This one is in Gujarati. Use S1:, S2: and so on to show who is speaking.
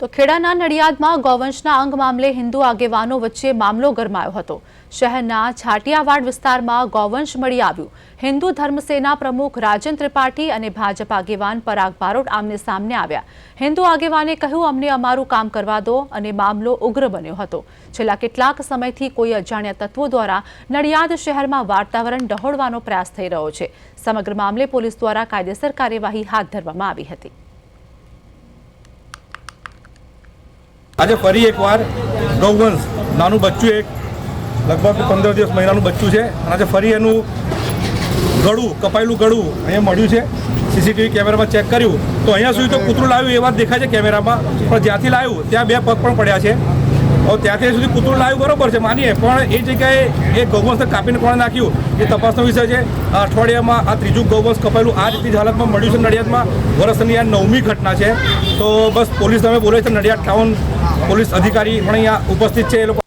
S1: તો ખેડાના નડિયાદમાં ગૌવંશના અંગ મામલે હિન્દુ આગેવાનો વચ્ચે મામલો ગરમાયો હતો. શહેરના છાટિયાવાડ વિસ્તારમાં ગૌવંશ મળી આવ્યું. હિન્દુ ધર્મસેના પ્રમુખ રાજન ત્રિપાઠી અને ભાજપ આગેવાન પરાગ બારોટ આમને સામને આવ્યા. હિન્દુ આગેવાને કહ્યું, અમને અમારું કામ કરવા દો, અને મામલો ઉગ્ર બન્યો હતો. છેલ્લા કેટલાક સમયથી કોઈ અજાણ્યા તત્વો દ્વારા નડિયાદ શહેરમાં વાતાવરણ ડહોળવાનો પ્રયાસ થઈ રહ્યો છે. સમગ્ર મામલે પોલીસ દ્વારા કાયદેસર કાર્યવાહી હાથ ધરવામાં આવી હતી.
S2: આજે ફરી એકવાર ગૌવંશ નાનું બચ્ચું એક, લગભગ પંદર દિવસ મહિનાનું બચ્ચું છે. અને આજે ફરી એનું ગળું, કપાયેલું ગળું અહીંયા મળ્યું છે. સીસીટીવી કેમેરામાં ચેક કર્યું. તો અહીંયા સુધી તો કૂતરું લાવ્યું, એ વાત દેખાય છે કેમેરામાં. પણ જ્યાંથી લાવ્યું, ત્યાં બે પગ પણ પડ્યા છે. હવે ત્યાંથી સુધી કૂતરું લાવ્યું બરોબર છે, માનીએ. પણ એ જગ્યાએ એ ગૌવંશ કાપીને કોણે નાખ્યું? એ તપાસનો વિષય છે. આ અઠવાડિયામાં આ ત્રીજું ગૌવંશ કપાયેલું આ રીતની હાલતમાં મળ્યું છે નડિયાદમાં. વર્ષની આ નવમી ઘટના છે. તો બસ પોલીસ તમે બોલે છે નડિયાદ ટાઉન પોલીસ અધિકારી પણ અહીંયા ઉપસ્થિત છે એ લોકો